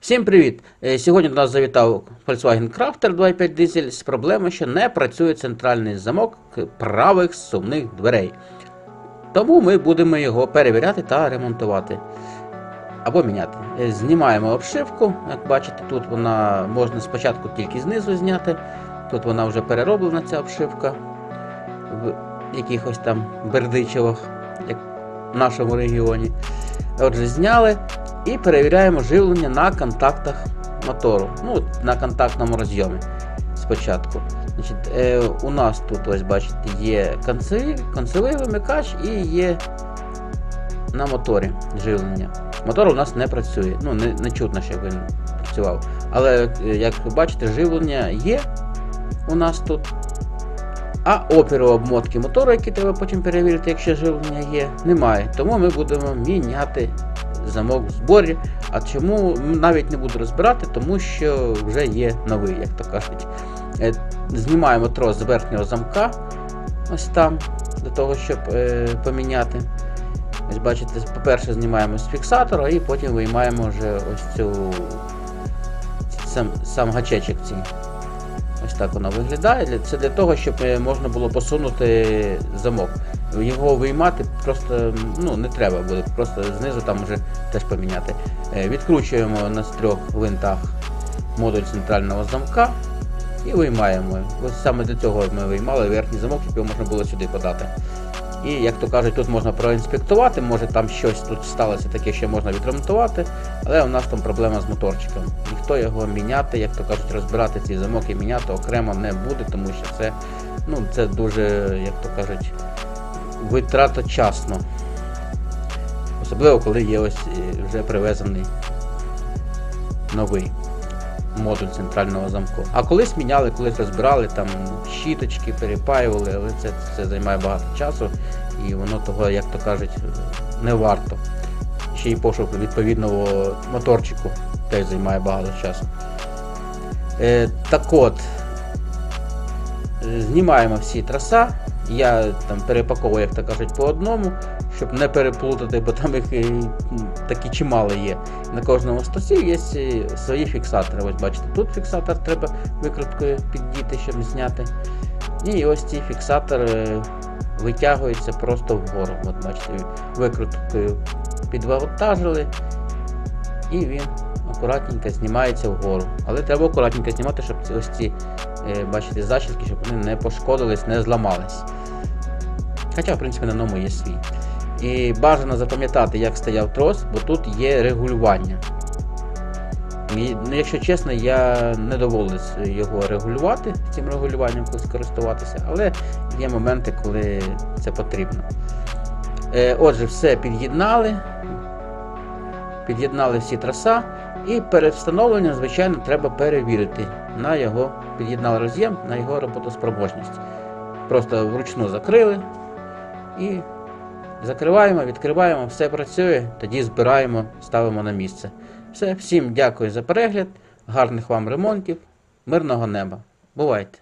Всім привіт! Е, Сьогодні до нас завітав Volkswagen Crafter 2.5 дизель з проблемою, що не працює центральний замок правих сумних дверей. Тому ми будемо його перевіряти та ремонтувати. Або міняти. Е, Знімаємо обшивку. Як бачите, тут вона можна спочатку тільки знизу зняти. Тут вона вже перероблена, ця обшивка в якихось там бердичевах, як в нашому регіоні. Отже, зняли і перевіряємо живлення на контактах мотору. Ну, на контактному розйомі спочатку. Значить, е, у нас тут, ось бачите, є концевий, концевий вимикач і є на моторі живлення. Мотор у нас не працює. Ну, не, не чутно, щоб він працював. Але, е, як ви бачите, живлення є у нас тут. А опіру обмотки мотору, який треба потім перевірити, якщо живлення є, немає. Тому ми будемо міняти замок в зборі. А чому навіть не буду розбирати, тому що вже є новий, як то кажуть. Е, Знімаємо трос з верхнього замка, ось там, для того, щоб е, поміняти. Ось бачите, по-перше, знімаємо з фіксатора і потім виймаємо вже ось цю сам, сам гачечок цей. Ось так воно виглядає. Це для того, щоб е, можна було посунути замок. Його виймати просто ну, не треба буде, просто знизу там вже теж поміняти. Е, Відкручуємо на трьох гвинтах модуль центрального замка і виймаємо. Ось саме для цього ми виймали верхній замок, щоб його можна було сюди подати. І, як то кажуть, тут можна проінспектувати, може там щось тут сталося таке, що можна відремонтувати, але у нас там проблема з моторчиком. Ніхто його міняти, як то кажуть, розбирати цей замок і міняти окремо не буде, тому що це, ну, це дуже, як то кажуть, витраточасно. Особливо, коли є ось е, вже привезений новий модуль центрального замку. А колись міняли, колись розбирали там щіточки, перепаювали, але це, це займає багато часу і воно того, як то кажуть, не варто. Ще й пошук відповідного моторчику теж займає багато часу. Е, так от, е, знімаємо всі траса. Я там перепаковую, як то кажуть, по одному, щоб не переплутати, бо там їх е, такі чимало є. На кожному стосі є е, свої фіксатори. Ось бачите, тут фіксатор треба викруткою піддіти, щоб зняти. І ось ці фіксатори витягуються просто вгору. От бачите, викруткою підвантажили, і він акуратненько знімається вгору. Але треба акуратненько знімати, щоб ці- ось ці е, бачите, зачіпки, щоб вони не пошкодились, не зламались. Хоча, в принципі, на ньому є свій. І бажано запам'ятати, як стояв трос, бо тут є регулювання. І, ну, якщо чесно, я не доводилось його регулювати, цим регулюванням користуватися, але є моменти, коли це потрібно. Е, отже, все під'єднали. Під'єднали всі траса. І перед встановленням, звичайно, треба перевірити на його під'єднали роз'єм, на його роботоспроможність. Просто вручну закрили і закриваємо, відкриваємо, все працює, тоді збираємо, ставимо на місце. Все, всім дякую за перегляд, гарних вам ремонтів, мирного неба. Бувайте!